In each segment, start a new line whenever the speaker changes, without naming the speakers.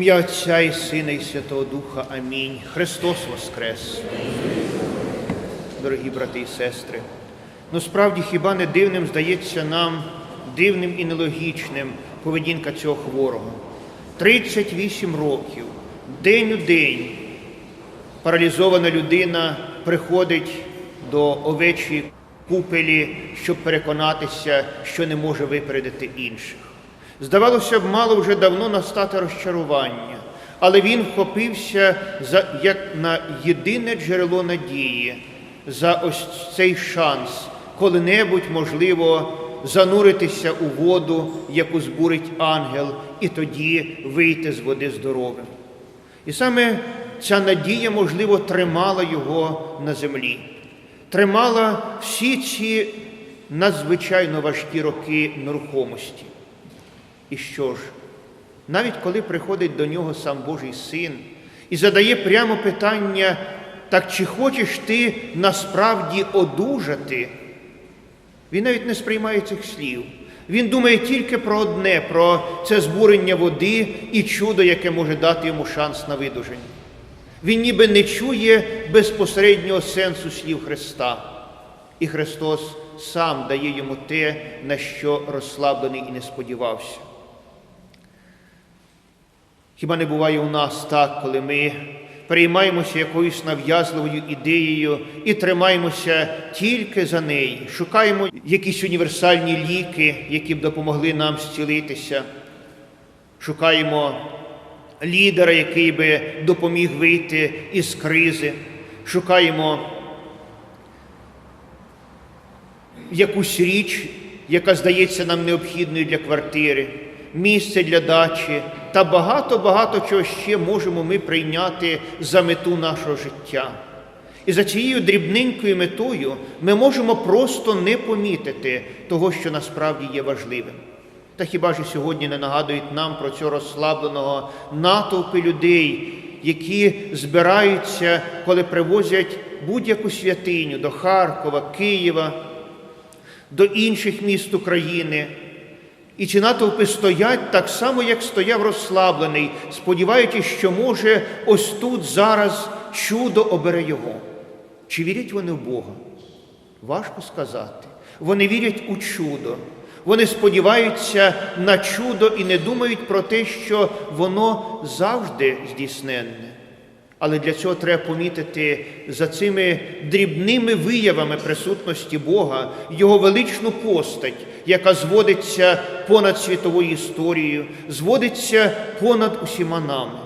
ім'я Отця і Сина, і Святого Духа. Амінь. Христос Воскрес. Дорогі брати і сестри, ну справді хіба не дивним здається нам, дивним і нелогічним поведінка цього хворого. 38 років, день у день, паралізована людина приходить до овечої купелі, щоб переконатися, що не може випередити інших. Здавалося б, мало вже давно настати розчарування, але він вхопився за, як на єдине джерело надії, за ось цей шанс, коли-небудь, можливо, зануритися у воду, яку збурить ангел, і тоді вийти з води здоровим. І саме ця надія, можливо, тримала його на землі, тримала всі ці надзвичайно важкі роки нерухомості. І що ж, навіть коли приходить до нього сам Божий син і задає прямо питання, так чи хочеш ти насправді одужати, він навіть не сприймає цих слів. Він думає тільки про одне, про це збурення води і чудо, яке може дати йому шанс на видуження. Він ніби не чує безпосереднього сенсу слів Христа. І Христос сам дає йому те, на що розслаблений і не сподівався. Хіба не буває у нас так, коли ми переймаємося якоюсь нав'язливою ідеєю і тримаємося тільки за неї, шукаємо якісь універсальні ліки, які б допомогли нам зцілитися, шукаємо лідера, який би допоміг вийти із кризи, шукаємо якусь річ, яка здається нам необхідною для квартири, місце для дачі та багато-багато чого ще можемо ми прийняти за мету нашого життя. І за цією дрібненькою метою ми можемо просто не помітити того, що насправді є важливим. Та хіба ж сьогодні не нагадують нам про цього розслабленого натовпи людей, які збираються, коли привозять будь-яку святиню до Харкова, Києва, до інших міст України. І ці натовпи стоять так само, як стояв розслаблений, сподіваючись, що може ось тут зараз чудо обере його. Чи вірять вони в Бога? Важко сказати. Вони вірять у чудо. Вони сподіваються на чудо і не думають про те, що воно завжди здійсненне. Але для цього треба помітити за цими дрібними виявами присутності Бога Його величну постать, яка зводиться понад світовою історією, зводиться понад усіма нами.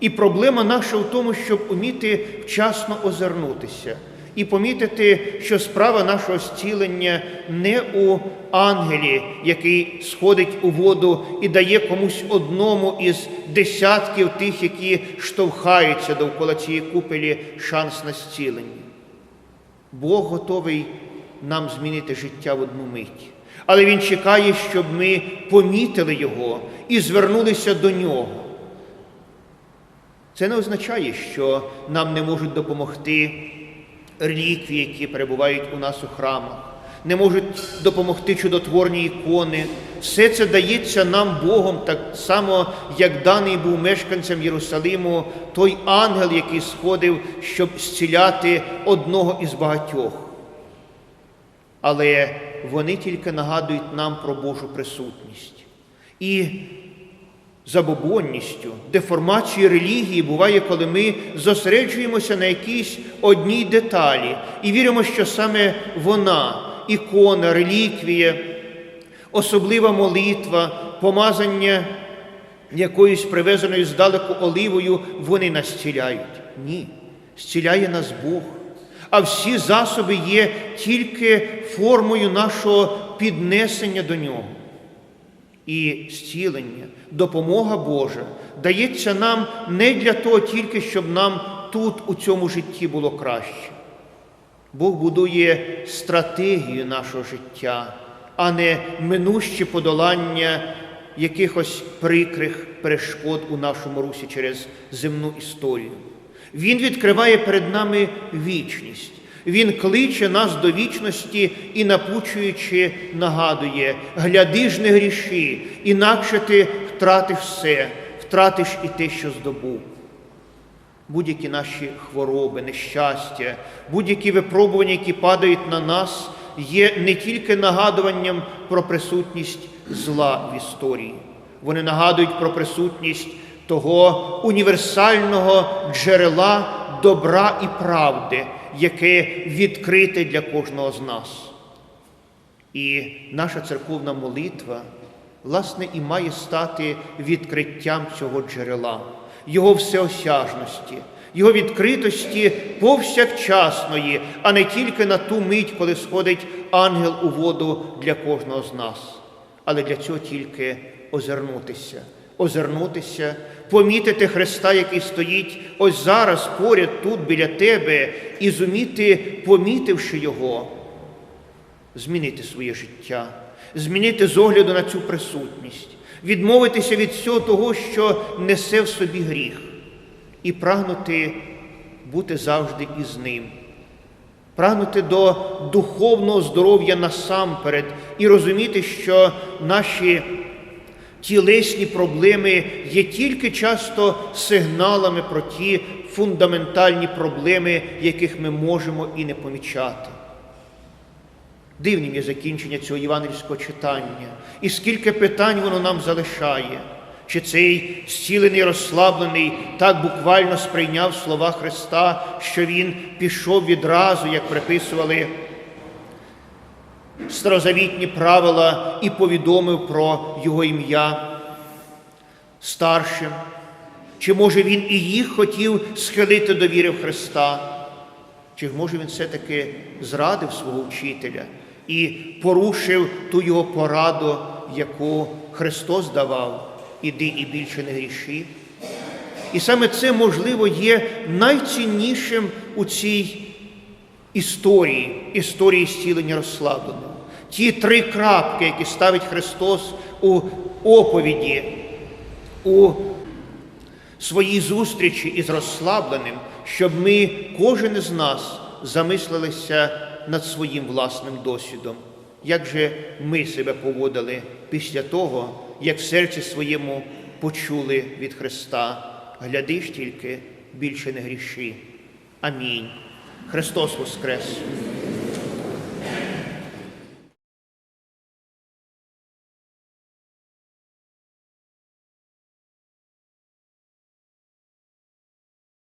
І проблема наша в тому, щоб уміти вчасно озирнутися і помітити, що справа нашого зцілення не у ангелі, який сходить у воду і дає комусь одному із десятків тих, які штовхаються довкола цієї купелі шанс на зцілення. Бог готовий нам змінити життя в одну мить. Але Він чекає, щоб ми помітили Його і звернулися до Нього. Це не означає, що нам не можуть допомогти реліквії, які перебувають у нас у храмах, не можуть допомогти чудотворні ікони. Все це дається нам Богом, так само, як даний був мешканцям Єрусалиму той ангел, який сходив, щоб зціляти одного із багатьох. Але вони тільки нагадують нам про Божу присутність. І забобонністю, деформацією релігії буває, коли ми зосереджуємося на якійсь одній деталі і віримо, що саме вона, ікона, реліквія, особлива молитва, помазання якоюсь привезеною здалеку оливою, вони нас зціляють. Ні, зціляє нас Бог. А всі засоби є тільки формою нашого піднесення до нього. І зцілення, допомога Божа дається нам не для того тільки, щоб нам тут, у цьому житті було краще. Бог будує стратегію нашого життя, а не минуще подолання якихось прикрих перешкод у нашому русі через земну історію. Він відкриває перед нами вічність. Він кличе нас до вічності і, напучуючи, нагадує, гляди ж не гріши, інакше ти втратиш все, втратиш і те, що здобув. Будь-які наші хвороби, нещастя, будь-які випробування, які падають на нас, є не тільки нагадуванням про присутність зла в історії. Вони нагадують про присутність того універсального джерела добра і правди, яке відкрите для кожного з нас. І наша церковна молитва, власне, і має стати відкриттям цього джерела, його всеосяжності, його відкритості повсякчасної, а не тільки на ту мить, коли сходить ангел у воду для кожного з нас. Але для цього тільки озирнутися, озирнутися, помітити Христа, який стоїть ось зараз поряд тут біля тебе, і зуміти, помітивши Його, змінити своє життя, змінити з огляду на цю присутність, відмовитися від всього того, що несе в собі гріх, і прагнути бути завжди із ним, прагнути до духовного здоров'я насамперед і розуміти, що наші тілесні проблеми є тільки часто сигналами про ті фундаментальні проблеми, яких ми можемо і не помічати. Дивним є закінчення цього євангельського читання, і скільки питань воно нам залишає, чи цей зцілений, розслаблений так буквально сприйняв слова Христа, що Він пішов відразу, як приписували старозавітні правила, і повідомив про Його ім'я старшим, чи може він і їх хотів схилити до віри в Христа? Чи може він все-таки зрадив свого вчителя і порушив ту його пораду, яку Христос давав, іди і більше не гріши? І саме це, можливо, є найціннішим у цій історії, історії зцілення розслабленого. Ті три крапки, які ставить Христос у оповіді, у своїй зустрічі із розслабленим, щоб ми, кожен із нас, замислилися над своїм власним досвідом. Як же ми себе поводили після того, як в серці своєму почули від Христа, гляди ж тільки, більше не гріши. Амінь. Христос Воскрес!